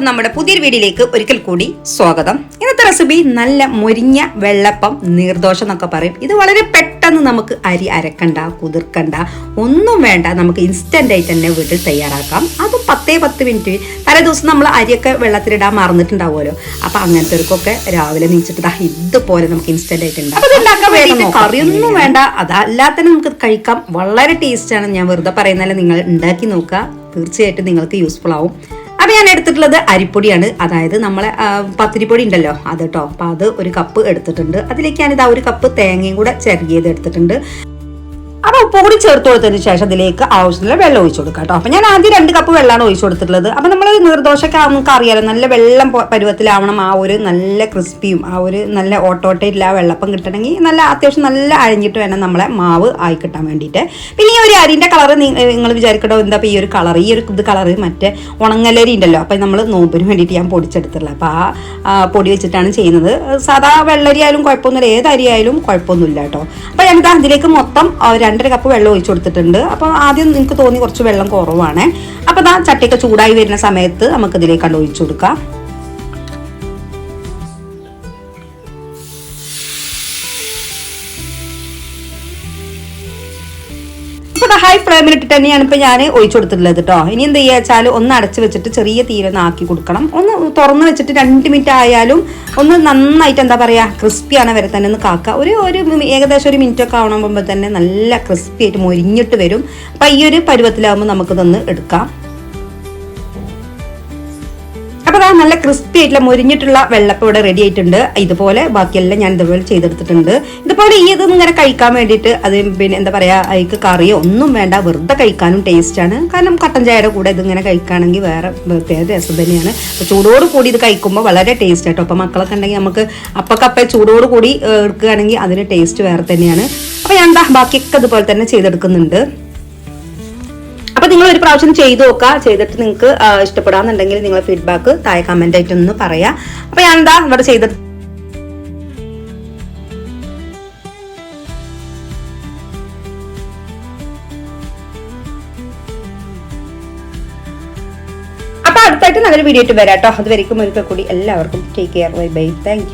എല്ലാവർക്കും നമ്മുടെ പുതിയൊരു വീഡിയോയിലേക്ക് ഒരിക്കൽ കൂടി സ്വാഗതം. ഇന്നത്തെ റെസിപ്പി നല്ല മുരിഞ്ഞ വെള്ളപ്പം നീർദോഷം എന്നൊക്കെ പറയും. ഇത് വളരെ പെട്ടെന്ന് നമുക്ക് അരി അരക്കണ്ട കുതിർക്കണ്ട. ഒന്നും വേണ്ട നമുക്ക് ഇൻസ്റ്റന്റ് ആയിട്ട് തന്നെ വീട്ടിൽ തയ്യാറാക്കാം. അതും പത്തേ പത്ത് മിനിറ്റ്. തലേ ദിവസം നമ്മൾ അരിയൊക്കെ വെള്ളത്തിലിടാൻ മറന്നിട്ടുണ്ടാവുമല്ലോ. അപ്പൊ അങ്ങനത്തെ രാവിലെ നീച്ചിട്ട് ഇതുപോലെ നമുക്ക് ഇൻസ്റ്റന്റ് ആയിട്ട് ഉണ്ടാക്കാം. കറിയൊന്നും വേണ്ട. അതല്ലാതെ തന്നെ നമുക്ക് കഴിക്കാം. വളരെ ടേസ്റ്റാണ് ആണ്. ഞാൻ വെറുതെ പറയുന്നതല്ല. നിങ്ങൾ ഉണ്ടാക്കി നോക്കുക. തീർച്ചയായിട്ടും നിങ്ങൾക്ക് യൂസ്ഫുൾ ആവും. അപ്പോൾ ഞാൻ എടുത്തിട്ടുള്ളത് അരിപ്പൊടിയാണ്. അതായത് നമ്മളെ പത്തിരിപ്പൊടി ഉണ്ടല്ലോ അത് കേട്ടോ അപ്പൊ അത് ഒരു കപ്പ് എടുത്തിട്ടുണ്ട്. അതിലേക്ക് ഞാനിത് ആ ഒരു കപ്പ് തേങ്ങയും കൂടെ ചെറുകിയത് എടുത്തിട്ടുണ്ട്. അപ്പോൾ ഉപ്പ് കൂടി ചേർത്ത് കൊടുത്തതിന് ശേഷം അതിലേക്ക് ആവശ്യമുള്ള വെള്ളം ഒഴിച്ചു കൊടുക്കാം കേട്ടോ. അപ്പോൾ ഞാൻ ആദ്യം രണ്ട് കപ്പ് വെള്ളമാണ് ഒഴിച്ചു കൊടുത്തിട്ടുള്ളത്. അപ്പോൾ നമ്മൾ നീർദോശയൊക്കെ നമുക്ക് അറിയാലോ നല്ല വെള്ളം പരുവത്തിലാവണം. ആ ഒരു നല്ല ക്രിസ്പിയും ആ ഒരു നല്ല ഓട്ടോട്ടയില്ല ആ വെള്ളപ്പം കിട്ടണമെങ്കിൽ നല്ല അത്യാവശ്യം നല്ല അഴിഞ്ഞിട്ട് വേണം നമ്മളെ മാവ് ആയി കിട്ടാൻ വേണ്ടിയിട്ട്. പിന്നെ ഈ ഒരു അരിന്റെ കളർ നിങ്ങൾ വിചാരിക്കട്ടോ എന്താ ഈ ഒരു കളർ ഈ ഒരു ഇത് കളർ മറ്റേ ഉണങ്ങലരി ഉണ്ടല്ലോ. അപ്പോൾ നമ്മൾ നോമ്പിന് വേണ്ടിയിട്ട് ഞാൻ പൊടിച്ചെടുത്തിട്ടുള്ളത്. അപ്പോൾ ആ പൊടി വെച്ചിട്ടാണ് ചെയ്യുന്നത്. സാധാ വെള്ളരി ആയാലും കുഴപ്പമൊന്നുമില്ല. ഏത് അരി ആയാലും കുഴപ്പമൊന്നുമില്ല കേട്ടോ. അപ്പോൾ ഞാനിത് അതിലേക്ക് മൊത്തം രണ്ടര കപ്പ് വെള്ളം ഒഴിച്ചു കൊടുത്തിട്ടുണ്ട്. അപ്പോൾ ആദ്യം നിങ്ങൾക്ക് തോന്നി കുറച്ച് വെള്ളം കുറവാണ്. അപ്പോൾ ആ ചട്ടിയൊക്കെ ചൂടായി വരുന്ന സമയത്ത് നമുക്ക് ഇതിലേക്ക് കണ്ട് ഒഴിച്ചു കൊടുക്കാം. ഇപ്പൊ ഹൈ ഫ്ലെയിമിൽ ഇട്ടിട്ട് തന്നെയാണ് ഇപ്പൊ ഞാൻ ഒഴിച്ചു കൊടുത്തിട്ടുള്ളത് കേട്ടോ ഇനി എന്ത് ചെയ്യുക വെച്ചാൽ ഒന്ന് അടച്ച് വെച്ചിട്ട് ചെറിയ തീരൊന്ന് ആക്കി കൊടുക്കണം. ഒന്ന് തുറന്ന് വെച്ചിട്ട് രണ്ട് മിനിറ്റ് ആയാലും ഒന്ന് നന്നായിട്ട് എന്താ പറയാ ക്രിസ്പി ആണ് വരെ തന്നെ ഒന്ന് കാക്ക. ഒരു ഒരു ഏകദേശം ഒരു മിനിറ്റ് ഒക്കെ ആവണമ്പോൾ തന്നെ നല്ല ക്രിസ്പി ആയിട്ട് മൊരിഞ്ഞിട്ട് വരും. അപ്പൊ ഈ ഒരു പരുവത്തിലാവുമ്പോൾ നമുക്കിതൊന്ന് എടുക്കാം. അപ്പൊ അതാ നല്ല ക്രിസ്പി ആയിട്ടുള്ള മുരിഞ്ഞിട്ടുള്ള വെള്ളപ്പം ഇവിടെ റെഡി ആയിട്ടുണ്ട്. ഇതുപോലെ ബാക്കിയെല്ലാം ഞാൻ ഇതുപോലെ ചെയ്തെടുത്തിട്ടുണ്ട്. ഇതുപോലെ ഈ ഇത് ഇങ്ങനെ കഴിക്കാൻ വേണ്ടിയിട്ട് അത് പിന്നെ എന്താ പറയാ അതിക്ക് കറിയോ ഒന്നും വേണ്ട. വെറുതെ കഴിക്കാനും ടേസ്റ്റാണ് കാരണം കട്ടൻ ചായയുടെ കൂടെ ഇതിങ്ങനെ കഴിക്കുകയാണെങ്കിൽ വേറെ പ്രത്യേക രസം തന്നെയാണ്. ചൂടോട് കൂടി ഇത് കഴിക്കുമ്പോൾ വളരെ ടേസ്റ്റ് ആട്ടോ. അപ്പോൾ മക്കളൊക്കെ ഉണ്ടെങ്കിൽ നമുക്ക് അപ്പക്കപ്പ ചൂടോട് കൂടി എടുക്കുകയാണെങ്കിൽ അതിന് ടേസ്റ്റ് വേറെ തന്നെയാണ്. അപ്പോൾ ഞാൻ ബാക്കിയൊക്കെ ഇതുപോലെ തന്നെ ചെയ്തെടുക്കുന്നുണ്ട്. നിങ്ങൾ ഒരു പ്രാവശ്യം ചെയ്തു നോക്കുക. ചെയ്തിട്ട് നിങ്ങൾക്ക് ഇഷ്ടപ്പെടാന്നുണ്ടെങ്കിൽ നിങ്ങൾ ഫീഡ്ബാക്ക് താഴെ കമന്റ് ആയിട്ട് ഒന്ന് പറയാ. അപ്പൊ ഞാൻ എന്താ ഇവിടെ ചെയ്ത അപ്പൊ അടുത്തായിട്ട് നല്ലൊരു വീഡിയോ ആയിട്ട് വരാം കേട്ടോ അതുവരെയും ഒരിക്കൽ കൂടി എല്ലാവർക്കും take care bye bye thank